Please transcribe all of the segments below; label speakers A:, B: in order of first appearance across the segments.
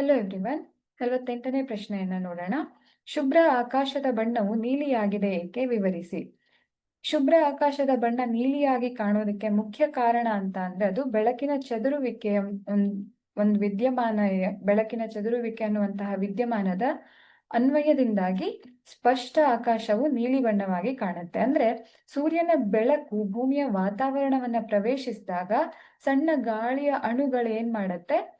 A: Hello everyone ನಲವತ್ತೆಂಟನೇ ಪ್ರಶ್ನೆಯನ್ನ ನೋಡೋಣ. ಶುಭ್ರ ಆಕಾಶದ ಬಣ್ಣವು ನೀಲಿಯಾಗಿದೆ ಏಕೆ? ವಿವರಿಸಿ. ಶುಭ್ರ ಆಕಾಶದ ಬಣ್ಣ ನೀಲಿಯಾಗಿ ಕಾಣೋದಕ್ಕೆ ಮುಖ್ಯ ಕಾರಣ ಅಂತ ಅಂದ್ರೆ ಅದು ಬೆಳಕಿನ ಚದುರುವಿಕೆಯ ಒಂದ್ ವಿದ್ಯಮಾನ, ಬೆಳಕಿನ ಚದುರುವಿಕೆ ಅನ್ನುವಂತಹ ವಿದ್ಯಮಾನದ ಅನ್ವಯದಿಂದಾಗಿ ಸ್ಪಷ್ಟ ಆಕಾಶವು ನೀಲಿ ಬಣ್ಣವಾಗಿ ಕಾಣುತ್ತೆ. ಅಂದ್ರೆ ಸೂರ್ಯನ ಬೆಳಕು ಭೂಮಿಯ ವಾತಾವರಣವನ್ನ ಪ್ರವೇಶಿಸಿದಾಗ ಸಣ್ಣ ಗಾಳಿಯ ಅಣುಗಳು ಏನ್ ಮಾಡತ್ತೆ?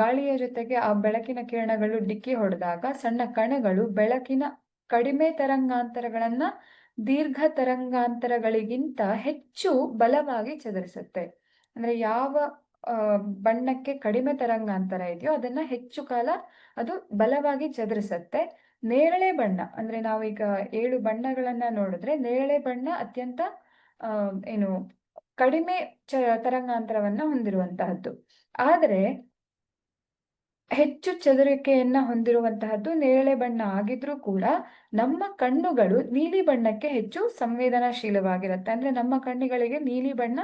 A: ಗಾಳಿಯ ಜೊತೆಗೆ ಆ ಬೆಳಕಿನ ಕಿರಣಗಳು ಡಿಕ್ಕಿ ಹೊಡೆದಾಗ ಸಣ್ಣ ಕಣಗಳು ಬೆಳಕಿನ ಕಡಿಮೆ ತರಂಗಾಂತರಗಳನ್ನ ದೀರ್ಘ ತರಂಗಾಂತರಗಳಿಗಿಂತ ಹೆಚ್ಚು ಬಲವಾಗಿ ಚದರಿಸುತ್ತೆ. ಅಂದ್ರೆ ಯಾವ ಬಣ್ಣಕ್ಕೆ ಕಡಿಮೆ ತರಂಗಾಂತರ ಇದೆಯೋ ಅದನ್ನ ಹೆಚ್ಚು ಕಾಲ ಅದು ಬಲವಾಗಿ ಚದರಿಸುತ್ತೆ. ನೇರಳೆ ಬಣ್ಣ, ಅಂದ್ರೆ ನಾವೀಗ ಏಳು ಬಣ್ಣಗಳನ್ನ ನೋಡಿದ್ರೆ ನೇರಳೆ ಬಣ್ಣ ಅತ್ಯಂತ ಏನು ಕಡಿಮೆ ಚ, ತರಂಗಾಂತರವನ್ನ ಹೊಂದಿರುವಂತಹದ್ದು. ಆದರೆ ಹೆಚ್ಚು ಚದುರಿಕೆಯನ್ನ ಹೊಂದಿರುವಂತಹದ್ದು ನೇರಳೆ ಬಣ್ಣ ಆಗಿದ್ರೂ ಕೂಡ ನಮ್ಮ ಕಣ್ಣುಗಳು ನೀಲಿ ಬಣ್ಣಕ್ಕೆ ಹೆಚ್ಚು ಸಂವೇದನಾಶೀಲವಾಗಿರುತ್ತೆ. ಅಂದ್ರೆ ನಮ್ಮ ಕಣ್ಣುಗಳಿಗೆ ನೀಲಿ ಬಣ್ಣ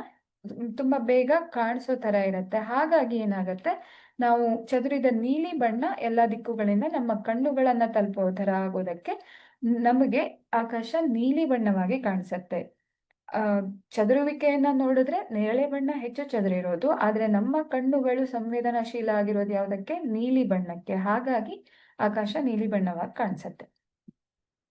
A: ತುಂಬಾ ಬೇಗ ಕಾಣಿಸೋ ತರ ಇರುತ್ತೆ. ಹಾಗಾಗಿ ಏನಾಗತ್ತೆ? ನಾವು ಚದುರಿದ ನೀಲಿ ಬಣ್ಣ ಎಲ್ಲ ದಿಕ್ಕುಗಳಿಂದ ನಮ್ಮ ಕಣ್ಣುಗಳನ್ನ ತಲುಪೋ ತರ ಆಗೋದಕ್ಕೆ ನಮಗೆ ಆಕಾಶ ನೀಲಿ ಬಣ್ಣವಾಗಿ ಕಾಣಿಸುತ್ತೆ. ಚದುರುವಿಕೆಯನ್ನ ನೋಡಿದ್ರೆ ನೇರಳೆ ಬಣ್ಣ ಹೆಚ್ಚು ಚದುರಿರೋದು, ಆದ್ರೆ ನಮ್ಮ ಕಣ್ಣುಗಳು ಸಂವೇದನಾಶೀಲ ಆಗಿರೋದು ಯಾವುದಕ್ಕೆ? ನೀಲಿ ಬಣ್ಣಕ್ಕೆ. ಹಾಗಾಗಿ ಆಕಾಶ ನೀಲಿ ಬಣ್ಣವಾಗಿ ಕಾಣಿಸುತ್ತೆ.